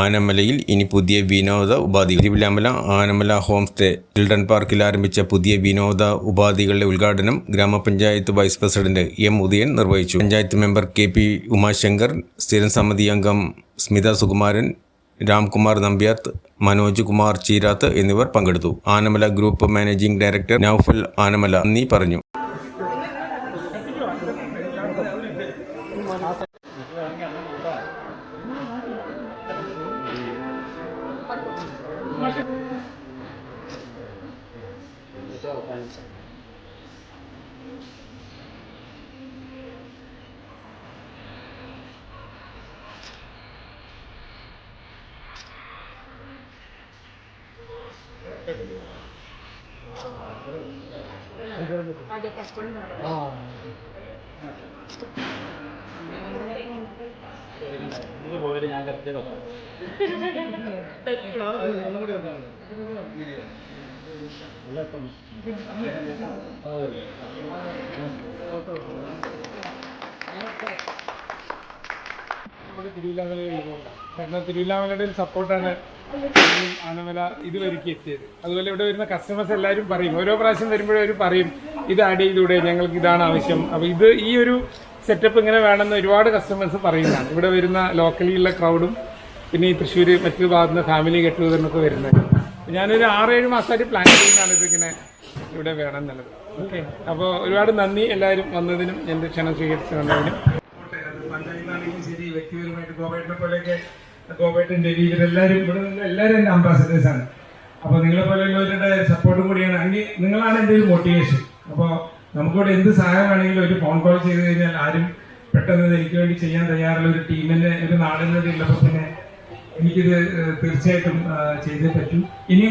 ആനമലയിൽ ഇനി പുതിയ വിനോദ ഉപാധികൾ. Thiruvilwamala Anamala home stay. Children പാർക്കിൽ ആരംഭിച്ച പുതിയ വിനോദ ഉപാധികളുടെ ഉദ്ഘാടനം ഗ്രാമപഞ്ചായത്ത് വൈസ് പ്രസിഡന്റ് എം ഉദയൻ നിർവഹിച്ചു. Panchayat member K P Umashankar സ്ഥിരം സമിതി അംഗം സ്മിത സുകുമാരൻ രാംകുമാർ നമ്പ്യാത്ത് മനോജ് കുമാർ ചീരാത്ത് എന്നിവർ പങ്കെടുത്തു. Anamala group managing director Naufal Anamala നീ പറഞ്ഞു. Ada pas തിരുവില്ലാമലയുടെ ഒരു സപ്പോർട്ടാണ് ആനമല ഇതുവരെയ്ക്ക് എത്തിയത്. അതുപോലെ ഇവിടെ വരുന്ന കസ്റ്റമേഴ്സ് എല്ലാവരും പറയും. ഓരോ പ്രാവശ്യം വരുമ്പോഴും അവർ പറയും ഇത് ആഡ് ചെയ്തൂടെ ഞങ്ങൾക്ക് ഇതാണ് ആവശ്യം. അപ്പോൾ ഇത് ഈ ഒരു സെറ്റപ്പ് ഇങ്ങനെ വേണമെന്ന് ഒരുപാട് കസ്റ്റമേഴ്സ് പറയുന്നതാണ്. ഇവിടെ വരുന്ന ലോക്കലിയുള്ള ക്രൗഡും പിന്നെ ഈ തൃശ്ശൂർ മറ്റു ഭാഗത്ത് നിന്ന് ഫാമിലി ഗെറ്റ് ടുഗദറിനൊക്കെ വരുന്നത് ഞാനൊരു ആറേഴ് മാസമായിട്ട് പ്ലാൻ ചെയ്യുന്നതാണ് ഇതിങ്ങനെ ഇവിടെ വേണം എന്നുള്ളത് ഓക്കെ അപ്പോൾ ഒരുപാട് നന്ദി എല്ലാവരും വന്നതിനും എന്റെ ക്ഷണം സ്വീകരിച്ചു വന്നതിനും. പഞ്ചായത്താണെങ്കിലും ശരി വ്യക്തിപരമായിട്ട് ഗോപേട്ടിനെ പോലെയൊക്കെ ഗോപേട്ടൻ രവി ഇവരെല്ലാവരും ഇവിടെ എല്ലാവരും എന്റെ അംബാസഡേഴ്സ് ആണ്. അപ്പോൾ നിങ്ങളെ സപ്പോർട്ടും കൂടിയാണ്. അങ്ങനെ നിങ്ങളാണ് എന്റെ ഒരു മോട്ടിവേഷൻ അപ്പോൾ നമുക്കിവിടെ എന്ത് സഹായം വേണമെങ്കിലും ഒരു ഫോൺ കോൾ ചെയ്ത് കഴിഞ്ഞാൽ ആരും പെട്ടെന്ന് എനിക്ക് വേണ്ടി ചെയ്യാൻ തയ്യാറുള്ള ഒരു ടീമിന്റെ ഒരു നാടിന്റെ ഉള്ളപ്പോൾ പിന്നെ എനിക്കിത് തീർച്ചയായിട്ടും ചെയ്തേ പറ്റൂ. ഇനി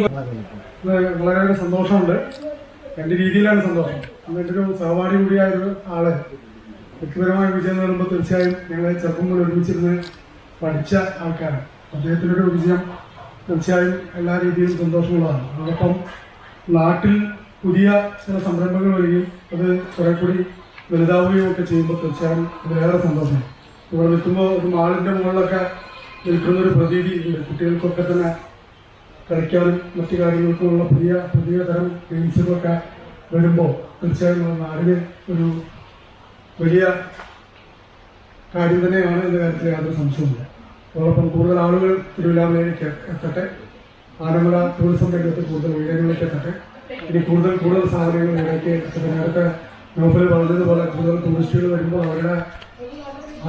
വളരെ സന്തോഷമുണ്ട്. എന്റെ രീതിയിലാണ് സന്തോഷം. എന്റെ ഒരു സഹപാഠി കൂടിയായ ഒരു ആൾ വ്യക്തിപരമായ വിജയം നേടുമ്പോൾ തീർച്ചയായും ഞങ്ങൾ ചെറുപ്പം കൂടെ ഒരുമിച്ചിരുന്ന് പഠിച്ച ആൾക്കാരാണ്. അദ്ദേഹത്തിന്റെ ഒരു വിജയം തീർച്ചയായും എല്ലാ രീതിയിലും സന്തോഷമുള്ളതാണ്. അതോടൊപ്പം നാട്ടിൽ പുതിയ ചില സംരംഭങ്ങൾ വരികയും അത് കുറെ കൂടി വലുതാവുകയും ഒക്കെ ചെയ്യുമ്പോൾ തീർച്ചയായും അതിലേറെ സന്തോഷം ഇവിടെ നിൽക്കുമ്പോൾ ഒരു മാളിന്റെ മുകളിലൊക്കെ നിൽക്കുന്ന ഒരു പ്രതീതി ഉണ്ട്. കുട്ടികൾക്കൊക്കെ തന്നെ കളിക്കാനും മറ്റു കാര്യങ്ങൾക്കുമുള്ള പുതിയ പുതിയ തരം ഗെയിംസുകളൊക്കെ വരുമ്പോൾ തീർച്ചയായും നാടിന് ഒരു വലിയ കാര്യം തന്നെയാണ് എന്ന കാര്യത്തിൽ യാതൊരു സംശയമില്ല അതോടൊപ്പം കൂടുതൽ ആളുകൾ തിരുവില്ലാമലയിലേക്ക് എത്തട്ടെ. ആനമല ടൂറിസം രംഗത്ത് കൂടുതൽ ഉയരങ്ങളിലേക്ക് എത്തട്ടെ. ഇനി കൂടുതൽ കൂടുതൽ സാധനങ്ങൾ ഇടയ്ക്ക് നേരത്തെ നോഫൽ പറഞ്ഞതുപോലെ കൂടുതൽ ടൂറിസ്റ്റുകൾ വരുമ്പോൾ അവരുടെ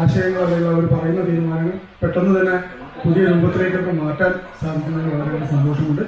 ആശയങ്ങൾ അല്ലെങ്കിൽ അവർ പറയുന്ന തീരുമാനങ്ങൾ പെട്ടെന്ന് തന്നെ പുതിയ രൂപത്തിലേക്കൊക്കെ മാറ്റാൻ സാധിക്കുന്നതിൽ വളരെ സന്തോഷമുണ്ട്.